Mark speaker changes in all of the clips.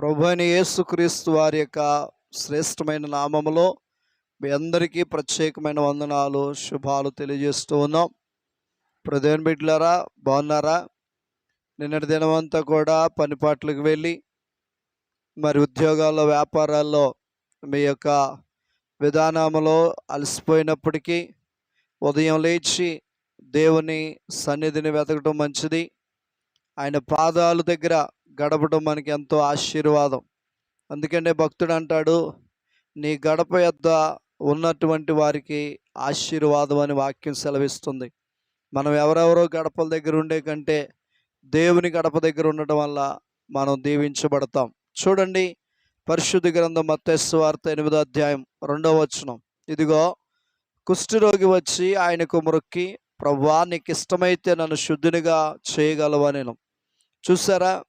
Speaker 1: ప్రభు అయిన యేసుక్రీస్తు వారి యొక్క శ్రేష్టమైన నామములో మీ అందరికీ ప్రత్యేకమైన వందనాలు శుభాలు తెలియజేస్తూ ఉన్నాం. ప్రదేవన్ బిడ్డలారా బాగున్నారా? నిన్నటి దినమంతా కూడా పనిపాట్లకు వెళ్ళి మరి ఉద్యోగాల్లో వ్యాపారాల్లో మీ యొక్క విధానంలో అలసిపోయినప్పటికీ ఉదయం లేచి దేవుని సన్నిధిని వెతకడం మంచిది. ఆయన పాదాల దగ్గర గడపడం మనకి ఎంతో ఆశీర్వాదం. అందుకనే భక్తుడు అంటాడు నీ గడప యొద్ద ఉన్నటువంటి వారికి ఆశీర్వాదం అని వాక్యం సెలవిస్తుంది. మనం ఎవరెవరో గడపల దగ్గర ఉండే కంటే దేవుని గడప దగ్గర ఉండటం వల్ల మనం దీవించబడతాం. చూడండి పరిశుద్ధి గ్రంథం మత్తస్సు వార్త ఎనిమిదో అధ్యాయం రెండవ వచనం. ఇదిగో కుష్ఠరోగి వచ్చి ఆయనకు మొక్కి ప్రవ్వా నీకు ఇష్టమైతే నన్ను శుద్ధినిగా చేయగలవా నేను. చూసారా?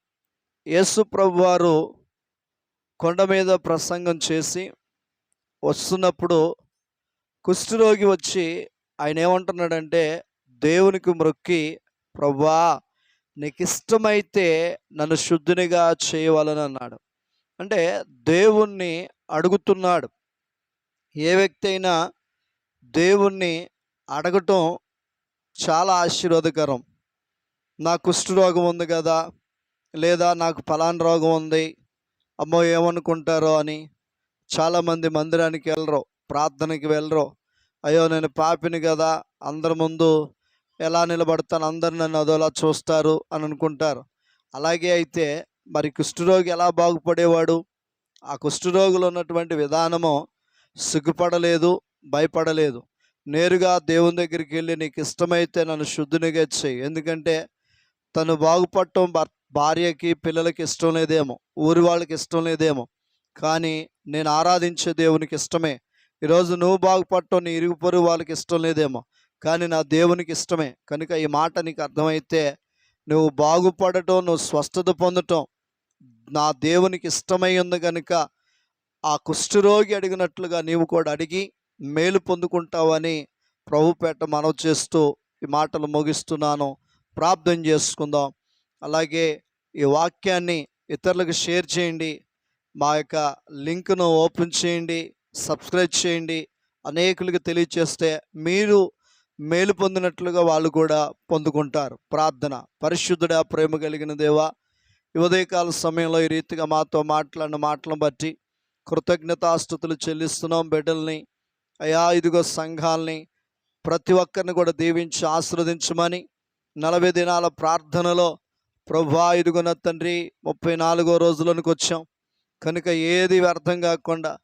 Speaker 1: యేసు ప్రభు వారు కొండ మీద ప్రసంగం చేసి వస్తున్నప్పుడు కుష్ఠరోగి వచ్చి ఆయన ఏమంటున్నాడంటే దేవునికి మొక్కి ప్రభా నీకు ఇష్టమైతే నన్ను శుద్ధినిగా చేయవాలని అన్నాడు. అంటే దేవుణ్ణి అడుగుతున్నాడు. ఏ వ్యక్తి అయినా దేవుణ్ణి అడగటం చాలా ఆశీర్వాదకరం. నా కుష్ఠరోగం ఉంది కదా లేదా నాకు ఫలాన్ రోగం ఉంది అమ్మో ఏమనుకుంటారో అని చాలామంది మందిరానికి వెళ్ళరు ప్రార్థనకి వెళ్ళరు. అయ్యో నేను పాపిని కదా అందరి ముందు ఎలా నిలబడతాను అందరు నన్ను అదోలా చూస్తారు అని అనుకుంటారు. అలాగే అయితే మరి కుష్ఠరోగి ఎలా బాగుపడేవాడు? ఆ కుష్ఠరోగులు ఉన్నటువంటి విధానము సిగ్గుపడలేదు భయపడలేదు. నేరుగా దేవుని దగ్గరికి వెళ్ళి నీకు ఇష్టమైతే నన్ను శుద్ధినిగా చేయి ఎందుకంటే తను బాగుపడటం భర్త భార్యకి పిల్లలకి ఇష్టం లేదేమో ఊరి వాళ్ళకి ఇష్టం లేదేమో కానీ నేను ఆరాధించే దేవునికి ఇష్టమే. ఈరోజు నువ్వు బాగుపడటం నీ ఇరుగు పొరుగు వాళ్ళకి ఇష్టం లేదేమో కానీ నా దేవునికి ఇష్టమే. కనుక ఈ మాట నీకు అర్థమైతే నువ్వు బాగుపడటం నువ్వు స్వస్థత పొందటం నా దేవునికి ఇష్టమై ఉంది కనుక ఆ కుష్ఠరోగి అడిగినట్లుగా నీవు కూడా అడిగి మేలు పొందుకుంటావని ప్రభుపేట మనవి చేస్తూ ఈ మాటలు ముగిస్తున్నాను. ప్రార్థన చేసుకుందాం. అలాగే ఈ వాక్యాన్ని ఇతరులకు షేర్ చేయండి. మా యొక్క లింక్ను ఓపెన్ చేయండి సబ్స్క్రైబ్ చేయండి. అనేకులకు తెలియచేస్తే మీరు మేలు పొందినట్లుగా వాళ్ళు కూడా పొందుకుంటారు. ప్రార్థన. పరిశుద్ధుడా ప్రేమ కలిగిన దేవా ఉదయకాల సమయంలో ఈ రీతిగా మాతో మాట్లాడిన మాటలను బట్టి కృతజ్ఞతాస్థుతులు చెల్లిస్తున్నాం బిడ్డల్ని. అయా ఇదిగో సంఘాల్ని ప్రతి ఒక్కరిని కూడా దీవించి ఆస్వాదించమని నలభై దినాల ప్రార్థనలో ప్రభా ఇదిగోన తండ్రి ముప్పై నాలుగో రోజులకు వచ్చాం. కనుక ఏది వ్యర్థం కాకుండా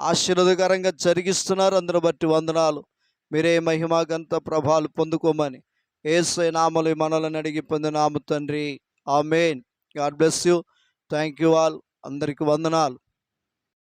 Speaker 1: ఆశీర్వదకరంగా జరిగిస్తున్నారు. అందరు బట్టి వందనాలు. మీరే మహిమాగంత ప్రభాలు పొందుకోమని ఏసై నామలు మనలను అడిగి పొందినాము తండ్రి. Amen God bless you. Thank you all. అందరికి వందనాలు.